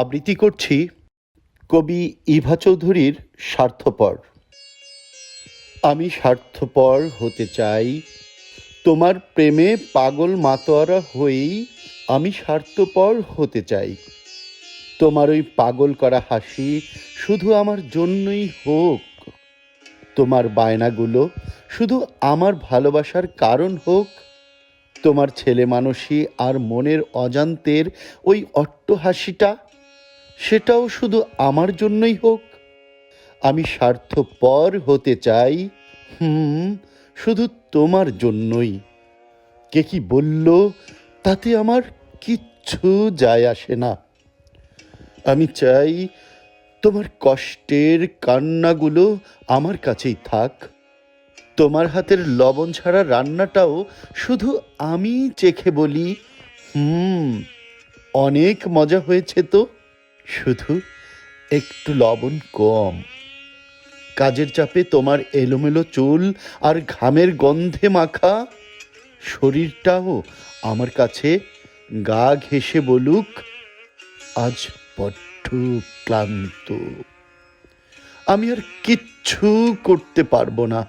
আবৃত্তি করছি কবি ইভা চৌধুরীর স্বার্থপর। আমি স্বার্থপর হতে চাই, তোমার প্রেমে পাগল মাতোয়ারা হয়েই আমি স্বার্থপর হতে চাই। তোমার ওই পাগল করা হাসি শুধু আমার জন্যই হোক, তোমার বায়নাগুলো শুধু আমার ভালোবাসার কারণ হোক, তোমার ছেলে মানুষই আর মনের অজান্তের ওই অট্ট হাসিটা সেটাও শুধু আমার জন্যই হোক। আমি স্বার্থপর হতে চাই। হুম, শুধু তোমার জন্যই। কে কি বলল, তাতে আমার কিচ্ছু যায় আসে না। আমি চাই তোমার কষ্টের কান্নাগুলো আমার কাছেই থাক। তোমার হাতের লবণ ছাড়া রান্নাটাও শুধু আমি চেখে বলি। হুম, অনেক মজা হয়েছে তো। শুধু একটু লবণ কম। কাজের চাপে তোমার এলোমেলো চুল আর ঘামের গন্ধে মাখা শরীরটাও আমার কাছে গা ঘেঁষে বলুক, আজ বড্ড ক্লান্ত। আমি আর কিচ্ছু করতে পারব না।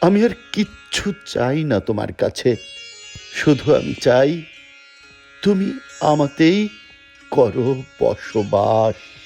আমি আর কিচ্ছু চাই না তোমার কাছে। শুধু আমি চাই তুমি আমাতেই করো বসবাস।